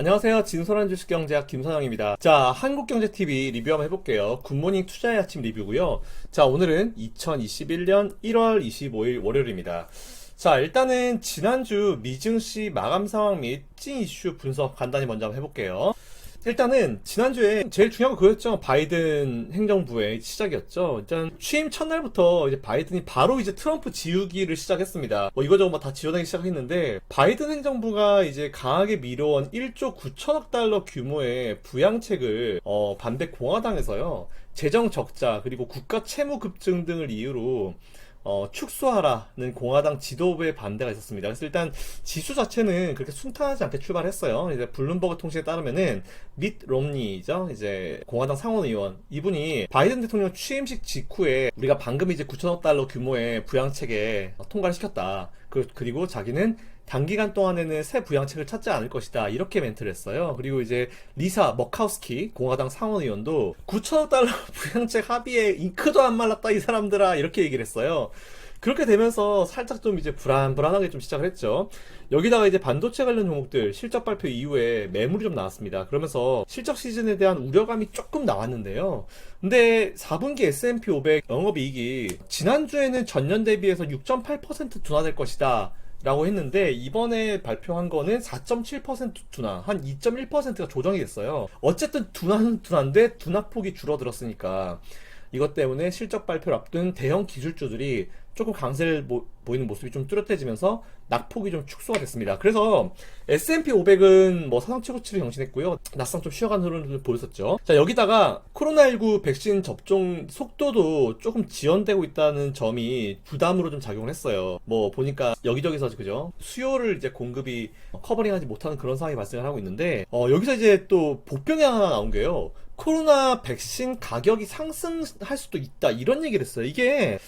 안녕하세요. 진솔한 주식경제학 김선영입니다. 자, 한국경제TV 리뷰 한번 해볼게요. 굿모닝 투자의 아침 리뷰고요. 자, 오늘은 2021년 1월 25일 월요일입니다. 자, 일단은 지난주 미증시 마감 상황 및 찐 이슈 분석 간단히 먼저 한번 해볼게요. 일단은 지난주에 제일 중요한 건 그였죠. 바이든 행정부의 시작이었죠. 일단 취임 첫날부터 이제 바이든이 바로 이제 트럼프 지우기를 시작했습니다. 뭐 이거저거 뭐다 지원하기 시작했는데 바이든 행정부가 이제 강하게 밀어온 1조 9천억 달러 규모의 부양책을 어, 반대 공화당에서요. 재정 적자 그리고 국가 채무 급증 등을 이유로 어, 축소하라는 공화당 지도부의 반대가 있었습니다. 그래서 일단 지수 자체는 그렇게 순탄하지 않게 출발했어요. 이제 블룸버그 통신에 따르면은 밋 롬니죠. 이제 공화당 상원 의원 이분이 바이든 대통령 취임식 직후에 우리가 방금 이제 9천억 달러 규모의 부양책에 통과를 시켰다. 그, 그리고 자기는 단기간 동안에는 새 부양책을 찾지 않을 것이다. 이렇게 멘트를 했어요. 그리고 이제 리사 머카우스키 공화당 상원 의원도 9천억 달러 부양책 합의에 잉크도 안 말랐다 이 사람들아 이렇게 얘기를 했어요. 그렇게 되면서 살짝 좀 이제 불안불안하게 좀 시작을 했죠. 여기다가 이제 반도체 관련 종목들 실적 발표 이후에 매물이 좀 나왔습니다. 그러면서 실적 시즌에 대한 우려감이 조금 나왔는데요. 근데 4분기 S&P 500 영업이익이 지난주에는 전년 대비해서 6.8% 둔화될 것이다. 라고 했는데 이번에 발표한 거는 4.7% 둔화 한 2.1%가 조정이 됐어요 어쨌든 둔화는 둔화인데 둔화폭이 줄어들었으니까 이것 때문에 실적 발표를 앞둔 대형 기술주들이 조금 강세를 보, 이는 모습이 좀 뚜렷해지면서 낙폭이 좀 축소가 됐습니다. 그래서 S&P 500은 뭐 사상 최고치를 경신했고요. 낮상 좀 쉬어가는 흐름을 보였었죠. 자 여기다가 코로나19 백신 접종 속도도 조금 지연되고 있다는 점이 부담으로 좀 작용을 했어요. 뭐 보니까 여기저기서 그죠 수요를 이제 공급이 커버링하지 못하는 그런 상황이 발생을 하고 있는데 어, 여기서 이제 또 복병이 하나 나온 게요. 코로나 백신 가격이 상승할 수도 있다 이런 얘기를 했어요. 이게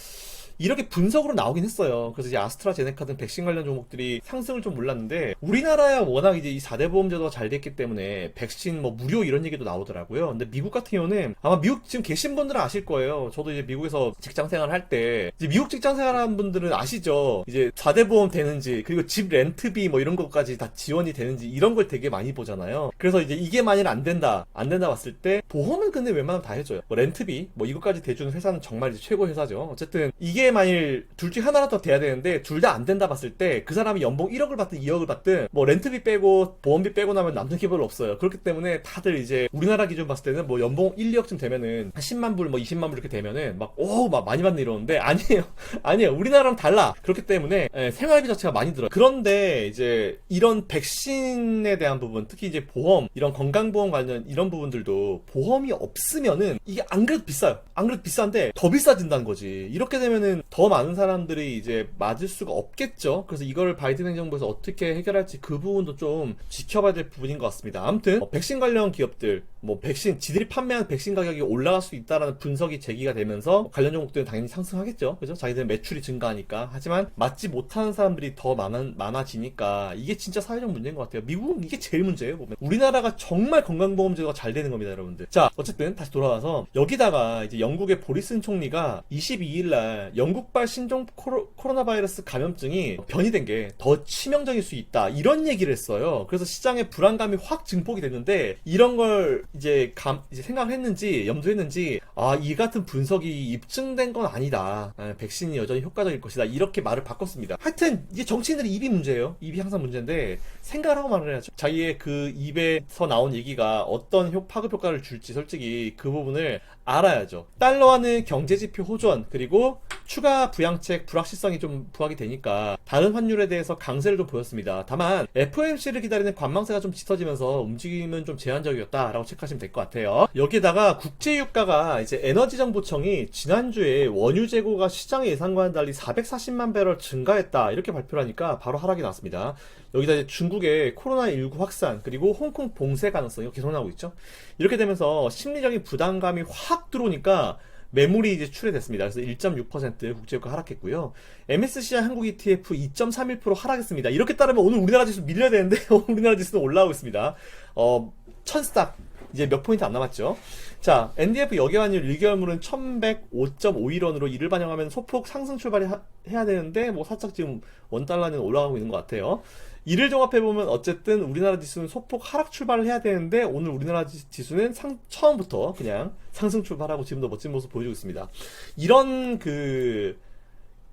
이렇게 분석으로 나오긴 했어요. 그래서 이제 아스트라제네카 등 백신 관련 종목들이 상승을 좀 몰랐는데 우리나라야 워낙 이제 이 4대 보험 제도가 잘 됐기 때문에 백신 뭐 무료 이런 얘기도 나오더라고요. 근데 미국 같은 경우는 아마 미국 지금 계신 분들은 아실 거예요. 저도 이제 미국에서 직장 생활을 할때 이제 미국 직장 생활하는 분들은 아시죠. 이제 4대 보험 되는지 그리고 집 렌트비 뭐 이런 것까지 다 지원이 되는지 이런 걸 되게 많이 보잖아요. 그래서 이제 이게 만일 안 된다 안 된다 봤을 때 보험은 근데 웬만하면 다 해줘요. 뭐 렌트비 뭐 이것까지 대주는 회사는 정말 이제 최고 회사죠. 어쨌든 이게 만일 둘 중에 하나라도 돼야 되는데 둘 다 안 된다 봤을 때 그 사람이 연봉 1억을 받든 2억을 받든 뭐 렌트비 빼고 보험비 빼고 나면 남는 게 별로 없어요. 그렇기 때문에 다들 이제 우리나라 기준 봤을 때는 뭐 연봉 1, 2억쯤 되면은 한 10만 불, 뭐 20만 불 이렇게 되면은 막 오, 막 많이 받는 이러는데 아니에요. 아니에요. 우리나라랑 달라. 그렇기 때문에 예, 생활비 자체가 많이 들어요. 그런데 이제 이런 백신에 대한 부분, 특히 이제 보험, 이런 건강보험 관련 이런 부분들도 보험이 없으면은 이게 안 그래도 비싸요. 안 그래도 비싼데 더 비싸진다는 거지. 이렇게 되면은 더 많은 사람들이 이제 맞을 수가 없겠죠. 그래서 이거를 바이든 행정부에서 어떻게 해결할지 그 부분도 좀 지켜봐야 될 부분인 것 같습니다. 아무튼 어, 백신 관련 기업들, 뭐 백신 지들이 판매한 백신 가격이 올라갈 수 있다라는 분석이 제기가 되면서 관련 종목들은 당연히 상승하겠죠. 그죠? 자기들 매출이 증가하니까. 하지만 맞지 못하는 사람들이 더 많아, 많아지니까 이게 진짜 사회적 문제인 것 같아요. 미국은 이게 제일 문제예요. 보면 우리나라가 정말 건강보험 제도가 잘 되는 겁니다, 여러분들. 자, 어쨌든 다시 돌아와서 여기다가 이제 영국의 보리슨 총리가 22일 날 영 국발 신종 코로, 코로 나 바이러스 감염증이 변이된 게 더 치명적일 수 있다 이런 얘기를 했어요. 그래서 시장에 불안감이 확 증폭이 됐는데 이런 걸 이제 감 이제 생각을 했는지 염두했는지 아 이 같은 분석이 입증된 건 아니다. 아, 백신이 여전히 효과적일 것이다. 이렇게 말을 바꿨습니다. 하여튼 이게 정치인들의 입이 문제예요. 입이 항상 문제인데 생각을 하고 말을 해야죠. 자기의 그 입에서 나온 얘기가 어떤 효, 파급 효과를 줄지 솔직히 그 부분을 알아야죠. 달러화는 경제지표 호전 그리고 추가 부양책 불확실성이 좀 부각이 되니까 다른 환율에 대해서 강세를 좀 보였습니다. 다만 FOMC를 기다리는 관망세가 좀 짙어지면서 움직임은 좀 제한적이었다라고 체크하시면 될 것 같아요. 여기에다가 국제유가가 이제 에너지정보청이 지난주에 원유 재고가 시장의 예상과는 달리 440만 배럴 증가했다 이렇게 발표를 하니까 바로 하락이 나왔습니다. 여기다 이제 중국의 코로나19 확산 그리고 홍콩 봉쇄 가능성이 계속 나오고 있죠. 이렇게 되면서 심리적인 부담감이 확 들어오니까 매물이 이제 출회됐습니다. 그래서 1.6% 국제유가 하락했고요. MSCI 한국 ETF 2.31% 하락했습니다. 이렇게 따르면 오늘 우리나라 지수 밀려야 되는데 우리나라 지수는 올라오고 있습니다. 어, 천스닥 이제 몇 포인트 안 남았죠. 자, NDF 여기환율 1개월물은 1105.51원으로 이를 반영하면 소폭 상승 출발이 하- 해야 되는데 뭐 살짝 지금 원달러는 올라가고 있는 것 같아요. 이를 종합해보면 어쨌든 우리나라 지수는 소폭 하락 출발을 해야 되는데 오늘 우리나라 지- 지수는 상, 처음부터 그냥 상승 출발하고 지금도 멋진 모습 보여주고 있습니다. 이런 그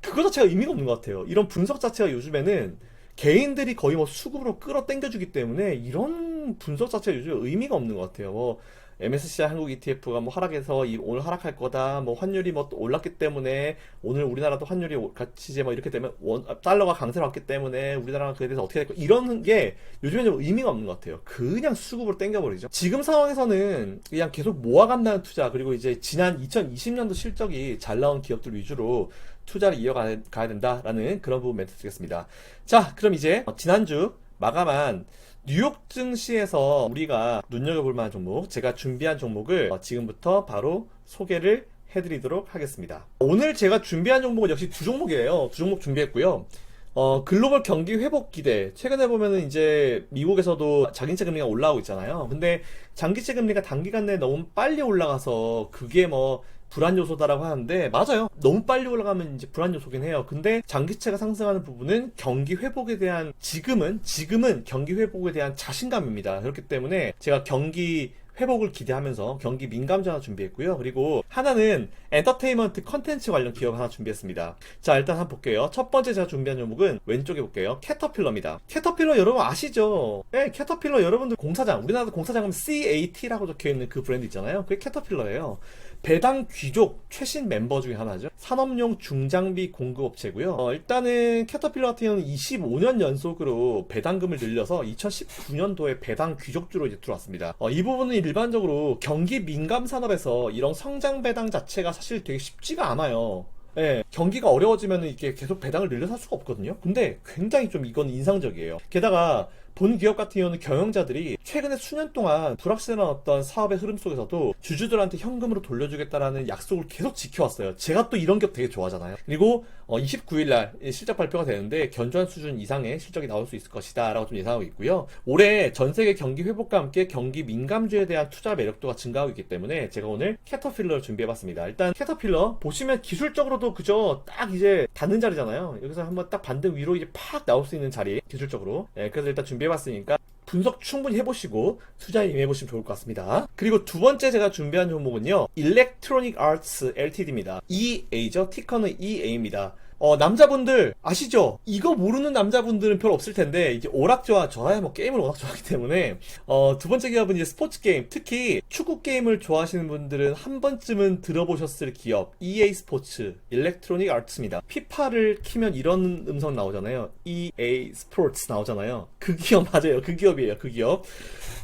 그거 자체가 의미가 없는 것 같아요. 이런 분석 자체가 요즘에는 개인들이 거의 뭐 수급으로 끌어 당겨주기 때문에 이런 분석 자체가 요즘 의미가 없는 것 같아요. 뭐 MSCI 한국 ETF가 뭐 하락해서 이- 오늘 하락할 거다. 뭐 환율이 뭐 또 올랐기 때문에 오늘 우리나라도 환율이 오- 같이 이제 뭐 이렇게 되면 원, 아, 달러가 강세로 왔기 때문에 우리나라가 그에 대해서 어떻게 될 거 이런 게 요즘에 좀 의미가 없는 것 같아요. 그냥 수급으로 당겨버리죠. 지금 상황에서는 그냥 계속 모아간다는 투자 그리고 이제 지난 2020년도 실적이 잘 나온 기업들 위주로 투자를 이어가야 가야 된다라는 그런 부분 멘트 드리겠습니다. 자, 그럼 이제 지난주 마감한 뉴욕 증시에서 우리가 눈여겨볼 만한 종목, 제가 준비한 종목을 어, 지금부터 바로 소개를 해드리도록 하겠습니다. 오늘 제가 준비한 종목은 역시 두 종목이에요. 두 종목 준비했고요. 어, 글로벌 경기 회복 기대. 최근에 보면은 이제 미국에서도 장기채 금리가 올라오고 있잖아요. 근데 장기채 금리가 단기간 내에 너무 빨리 올라가서 그게 뭐 불안 요소다라고 하는데 맞아요. 너무 빨리 올라가면 이제 불안 요소긴 해요. 근데 장기채가 상승하는 부분은 경기 회복에 대한 지금은 지금은 경기 회복에 대한 자신감입니다. 그렇기 때문에 제가 경기 회복을 기대하면서 경기 민감주 하나 준비했고요. 그리고 하나는 엔터테인먼트 컨텐츠 관련 기업 하나 준비했습니다. 자, 일단 한번 볼게요. 첫 번째 제가 준비한 종목은 왼쪽에 볼게요. 캐터필러입니다. 캐터필러 여러분 아시죠? 네, 캐터필러 여러분들 공사장, 우리나라 공사장 하면 CAT라고 적혀 있는 그 브랜드 있잖아요. 그게 캐터필러예요. 배당 귀족 최신 멤버 중에 하나죠. 산업용 중장비 공급업체고요. 어, 일단은 캐터필러 같은 경우는 25년 연속으로 배당금을 늘려서 2019년도에 배당 귀족주로 이제 들어왔습니다. 어, 이 부분은 일반적으로 경기 민감 산업에서 이런 성장 배당 자체가 사실 되게 쉽지가 않아요. 예, 경기가 어려워지면 이게 계속 배당을 늘려서 할 수가 없거든요. 근데 굉장히 좀 이건 인상적이에요. 게다가 본 기업 같은 경우는 경영자들이 최근에 수년 동안 불확실한 어떤 사업의 흐름 속에서도 주주들한테 현금으로 돌려주겠다라는 약속을 계속 지켜왔어요. 제가 또 이런 기업 되게 좋아하잖아요. 그리고 29일 날 실적 발표가 되는데 견조한 수준 이상의 실적이 나올 수 있을 것이다 라고 좀 예상하고 있고요. 올해 전 세계 경기 회복과 함께 경기 민감주에 대한 투자 매력도가 증가하고 있기 때문에 제가 오늘 캐터필러를 준비해봤습니다. 일단 캐터필러 보시면 기술적으로도 그저 딱 이제 닿는 자리잖아요. 여기서 한번 딱 반등 위로 이제 팍 나올 수 있는 자리 기술적으로. 예, 그래서 일단 준비해 봤으니까 분석 충분히 해보시고 투자에 임해보시면 좋을 것 같습니다. 그리고 두 번째 제가 준비한 종목은요. 일렉트로닉 아트스 LTD입니다. EA죠. 티커는 EA입니다. 어, 남자분들 아시죠? 이거 모르는 남자분들은 별로 없을 텐데 이제 오락조와 저야 뭐 게임을 워낙 좋아하기 때문에 어, 두 번째 기업은 이제 스포츠 게임 특히 축구 게임을 좋아하시는 분들은 한 번쯤은 들어보셨을 기업 EA 스포츠 일렉트로닉 아트스입니다. 피파를 키면 이런 음성 나오잖아요. EA 스포츠 나오잖아요. 그 기업 맞아요. 그 기업이에요. 그 기업.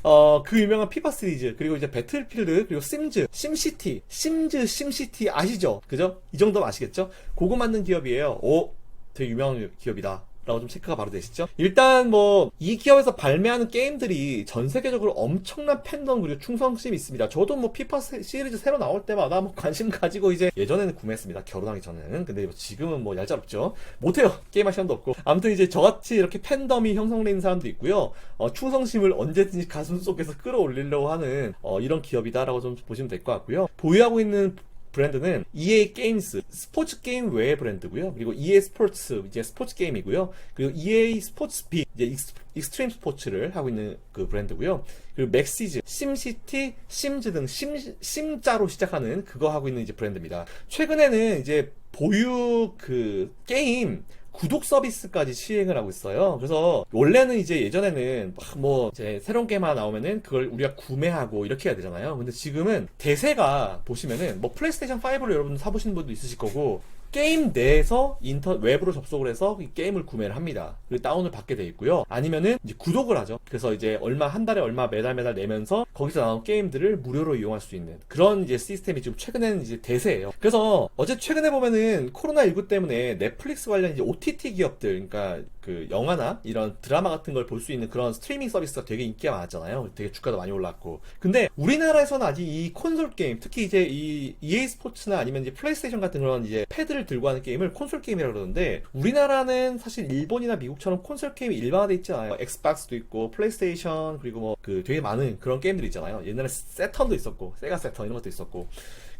어, 그 유명한 피파 시리즈, 그리고 이제 배틀필드, 그리고 심즈, 심시티, 심즈, 심시티 아시죠? 그죠? 이 정도면 아시겠죠? 그거 만든 기업이에요. 오, 되게 유명한 기업이다. 라고 좀 체크가 바로 되시죠? 일단 뭐, 이 기업에서 발매하는 게임들이 전 세계적으로 엄청난 팬덤 그리고 충성심이 있습니다. 저도 뭐 피파 세- 시리즈 새로 나올 때마다 뭐 관심 가지고 이제 예전에는 구매했습니다. 결혼하기 전에는. 근데 뭐 지금은 뭐 얄짤없죠. 못해요. 게임할 시간도 없고. 아무튼 이제 저같이 이렇게 팬덤이 형성되는 사람도 있고요. 어, 충성심을 언제든지 가슴 속에서 끌어올리려고 하는 어, 이런 기업이다라고 좀 보시면 될 것 같고요. 보유하고 있는 브랜드는 EA 게임스 스포츠 게임 외의 브랜드고요. 그리고 EA 스포츠 이제 스포츠 게임이고요. 그리고 EA 스포츠 빅 이제 익스, 익스트림 스포츠를 하고 있는 그 브랜드고요. 그리고 맥시즈, 심시티, 심즈 등 심, 심자로 시작하는 그거 하고 있는 이제 브랜드입니다. 최근에는 이제 보유 그 게임 구독 서비스까지 시행을 하고 있어요. 그래서 원래는 이제 예전에는 막뭐 이제 새로운 게임 하나 나오면은 그걸 우리가 구매하고 이렇게 해야 되잖아요. 근데 지금은 대세가 보시면은 뭐 플레이스테이션 5를 여러분 사보시는 분도 있으실 거고 게임 내에서 인터 웹으로 접속을 해서 이 게임을 구매를 합니다. 그리고 다운을 받게 돼 있고요. 아니면은 이제 구독을 하죠. 그래서 이제 얼마 한 달에 얼마 매달 매달 내면서 거기서 나온 게임들을 무료로 이용할 수 있는 그런 이제 시스템이 지금 최근에는 이제 대세예요. 그래서 어제 최근에 보면은 코로나 19 때문에 넷플릭스 관련 이제 OTT 기업들, 그러니까 그 영화나 이런 드라마 같은 걸 볼 수 있는 그런 스트리밍 서비스가 되게 인기가 많았잖아요. 되게 주가도 많이 올랐고. 근데 우리나라에서는 아직 이 콘솔 게임, 특히 이제 이 EA 스포츠나 아니면 이제 플레이스테이션 같은 그런 이제 패드를 들고 하는 게임을 콘솔 게임이라고 그러는데 우리나라는 사실 일본이나 미국처럼 콘솔 게임이 일반화돼 있지 않아요. 엑스박스도 있고 플레이스테이션 그리고 뭐 그 되게 많은 그런 게임들이 있잖아요. 옛날에 세턴도 있었고 세가 세턴 이런 것도 있었고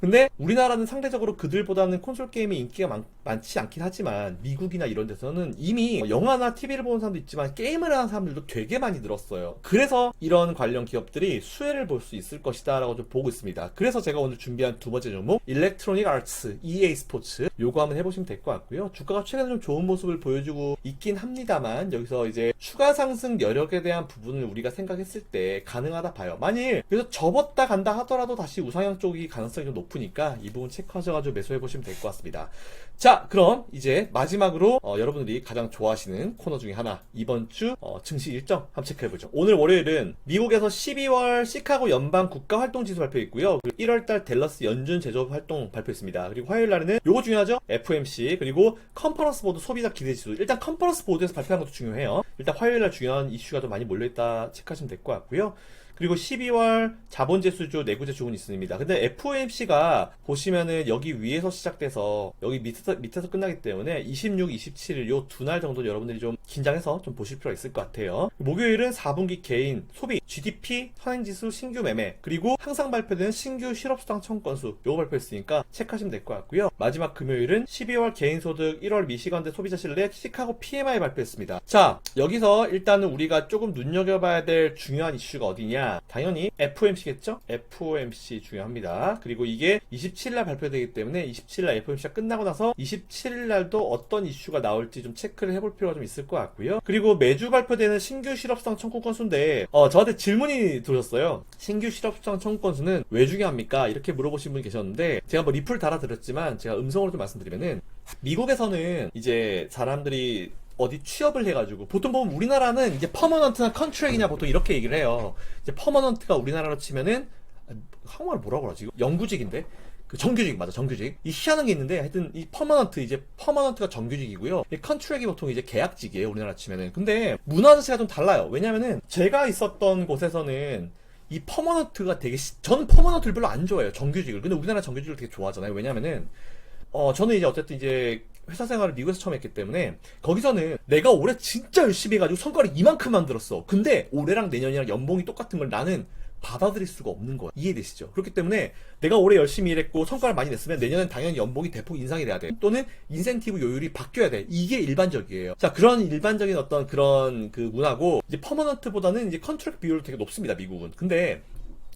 근데 우리나라는 상대적으로 그들보다는 콘솔 게임이 인기가 많, 많지 않긴 하지만 미국이나 이런 데서는 이미 영화나 TV를 보는 사람도 있지만 게임을 하는 사람들도 되게 많이 늘었어요. 그래서 이런 관련 기업들이 수혜를 볼 수 있을 것이다 라고 좀 보고 있습니다. 그래서 제가 오늘 준비한 두 번째 종목 일렉트로닉 아츠 EA 스포츠 요거 한번 해보시면 될 것 같고요. 주가가 최근에 좀 좋은 모습을 보여주고 있긴 합니다만 여기서 이제 추가 상승 여력에 대한 부분을 우리가 생각했을 때 가능하다 봐요. 만일 그래서 접었다 간다 하더라도 다시 우상향 쪽이 가능성이 좀 높 으니까 이 부분 체크하셔가지고 매수해 보시면 될 것 같습니다. 자, 그럼 이제 마지막으로 어, 여러분들이 가장 좋아하시는 코너 중에 하나 이번 주 어, 증시 일정 한번 체크해 보죠. 오늘 월요일은 미국에서 12월 시카고 연방 국가 활동 지수 발표했고요. 그리고 1월달 댈러스 연준 제조업 활동 발표했습니다. 그리고 화요일 날에는 요거 중요하죠? FMC 그리고 컨퍼런스 보드 소비자 기대 지수. 일단 컨퍼런스 보드에서 발표한 것도 중요해요. 일단 화요일 날 중요한 이슈가 좀 많이 몰려 있다 체크하시면 될 것 같고요. 그리고 12월 자본재 수주 내구재 주문이 있습니다. 근데 FOMC가 보시면은 여기 위에서 시작돼서 여기 밑에서 밑에서 끝나기 때문에 26, 27일 요 두 날 정도 여러분들이 좀 긴장해서 좀 보실 필요가 있을 것 같아요. 목요일은 4분기 개인 소비, GDP, 선행지수, 신규 매매 그리고 항상 발표되는 신규 실업수당 청구 건수 요거 발표했으니까 체크하시면 될 것 같고요. 마지막 금요일은 12월 개인소득 1월 미시간대 소비자 신뢰 시카고 PMI 발표했습니다. 자 여기서 일단은 우리가 조금 눈여겨봐야 될 중요한 이슈가 어디냐 당연히 FOMC겠죠? FOMC 중요합니다. 그리고 이게 27일날 발표되기 때문에 27일날 FOMC가 끝나고 나서 27일날도 어떤 이슈가 나올지 좀 체크를 해볼 필요가 좀 있을 것 같고요. 그리고 매주 발표되는 신규 실업수당 청구 건수인데 어, 저한테 질문이 들었어요. 신규 실업수당 청구 건수는 왜 중요합니까? 이렇게 물어보신 분이 계셨는데 제가 뭐 리플 달아드렸지만 제가 음성으로 좀 말씀드리면은 미국에서는 이제 사람들이 어디 취업을 해가지고. 보통 보면 우리나라는 이제 퍼머넌트나 컨트랙이냐 보통 이렇게 얘기를 해요. 이제 퍼머넌트가 우리나라로 치면은 아, 한국말 뭐라고 하지? 영구직인데? 그 정규직 맞아 정규직. 이 희한한 게 있는데 하여튼 이 퍼머넌트 이제 퍼머넌트가 정규직이고요. 이 컨트랙이 보통 이제 계약직이에요 우리나라 치면은. 근데 문화 자체가 좀 달라요. 왜냐면은 제가 있었던 곳에서는 이 퍼머넌트가 되게 시- 저는 퍼머넌트를 별로 안 좋아해요 정규직을. 근데 우리나라 정규직을 되게 좋아하잖아요. 왜냐면은 어 저는 이제 어쨌든 이제 회사 생활을 미국에서 처음 했기 때문에 거기서는 내가 올해 진짜 열심히 해가지고 성과를 이만큼 만들었어 근데 올해랑 내년이랑 연봉이 똑같은 걸 나는 받아들일 수가 없는 거야. 이해되시죠? 그렇기 때문에 내가 올해 열심히 일했고 성과를 많이 냈으면 내년엔 당연히 연봉이 대폭 인상이 돼야 돼. 또는 인센티브 요율이 바뀌어야 돼. 이게 일반적이에요. 자, 그런 일반적인 어떤 그런 그 문화고 이제 퍼머넌트보다는 이제 컨트랙 비율이 되게 높습니다, 미국은. 근데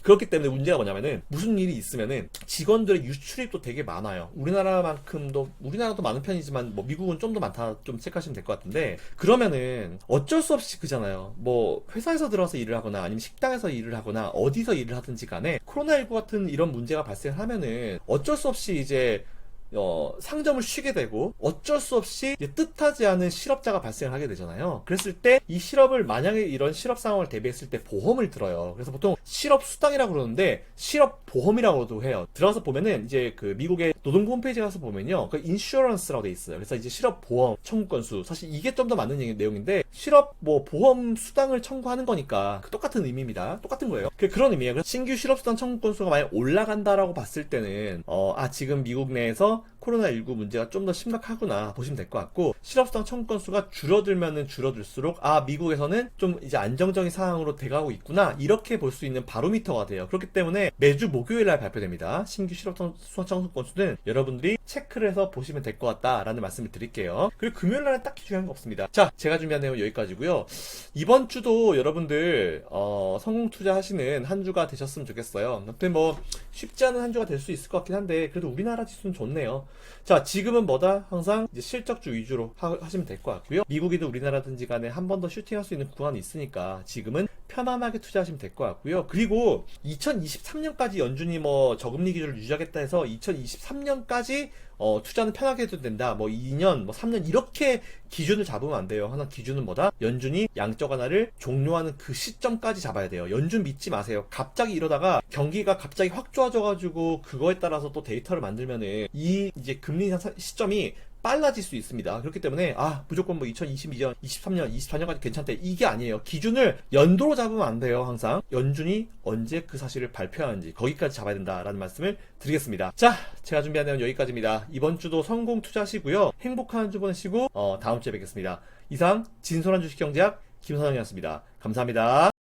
그렇기 때문에 문제가 뭐냐면은 무슨 일이 있으면은 직원들의 유출입도 되게 많아요. 우리나라만큼도 우리나라도 많은 편이지만 뭐 미국은 좀 더 많다 좀 체크하시면 될 것 같은데 그러면은 어쩔 수 없이 그잖아요. 뭐 회사에서 들어와서 일을 하거나 아니면 식당에서 일을 하거나 어디서 일을 하든지 간에 코로나19 같은 이런 문제가 발생하면은 어쩔 수 없이 이제 어, 상점을 쉬게 되고 어쩔 수 없이 뜻하지 않은 실업자가 발생을 하게 되잖아요. 그랬을 때 이 실업을 만약에 이런 실업 상황을 대비했을 때 보험을 들어요. 그래서 보통 실업 수당이라고 그러는데 실업 보험이라고도 해요. 들어가서 보면은 이제 그 미국의 노동부 홈페이지 가서 보면요. 그 인슈런스라고 돼 있어요. 그래서 이제 실업 보험 청구 건수 사실 이게 좀 더 맞는 내용인데 실업 뭐 보험 수당을 청구하는 거니까 그 똑같은 의미입니다. 똑같은 거예요. 그 그런 의미예요. 그래서 신규 실업 수당 청구 건수가 만약 올라간다라고 봤을 때는 어, 아 지금 미국 내에서 코로나19 문제가 좀 더 심각하구나 보시면 될 것 같고 실업수당 청구 건수가 줄어들면은 줄어들수록 아 미국에서는 좀 이제 안정적인 상황으로 돼가고 있구나 이렇게 볼 수 있는 바로미터가 돼요 그렇기 때문에 매주 목요일 날 발표됩니다 신규 실업수당 청구 건수는 여러분들이 체크를 해서 보시면 될 것 같다라는 말씀을 드릴게요. 그리고 금요일 날은 딱히 중요한 거 없습니다. 자 제가 준비한 내용 은 여기까지고요. 이번 주도 여러분들 어, 성공 투자하시는 한 주가 되셨으면 좋겠어요. 아무튼 뭐 쉽지 않은 한 주가 될 수 있을 것 같긴 한데 그래도 우리나라 지수는 좋네요. 자, 지금은 뭐다? 항상 실적주 위주로 하, 시면 될 것 같고요. 미국이든 우리나라든지 간에 한 번 더 슈팅할 수 있는 구간이 있으니까 지금은 편안하게 투자하시면 될 것 같고요. 그리고 2023년까지 연준이 뭐 저금리 기준을 유지하겠다 해서 2023년까지 어, 투자는 편하게 해도 된다. 뭐 2년, 뭐 3년 이렇게 기준을 잡으면 안 돼요. 하나 기준은 뭐다? 연준이 양적 완화를 종료하는 그 시점까지 잡아야 돼요. 연준 믿지 마세요. 갑자기 이러다가 경기가 갑자기 확 좋아져가지고 그거에 따라서 또 데이터를 만들면은 이 이제 금리 인상 시점이 빨라질 수 있습니다. 그렇기 때문에 아 무조건 뭐 2022년, 23년, 24년까지 괜찮대 이게 아니에요. 기준을 연도로 잡으면 안 돼요. 항상 연준이 언제 그 사실을 발표하는지 거기까지 잡아야 된다라는 말씀을 드리겠습니다. 자, 제가 준비한 내용 은 여기까지입니다. 이번 주도 성공 투자하시고요. 행복한 한 주 보내시고 어, 다음 주에 뵙겠습니다. 이상 진솔한 주식경제학 김선영이었습니다. 감사합니다.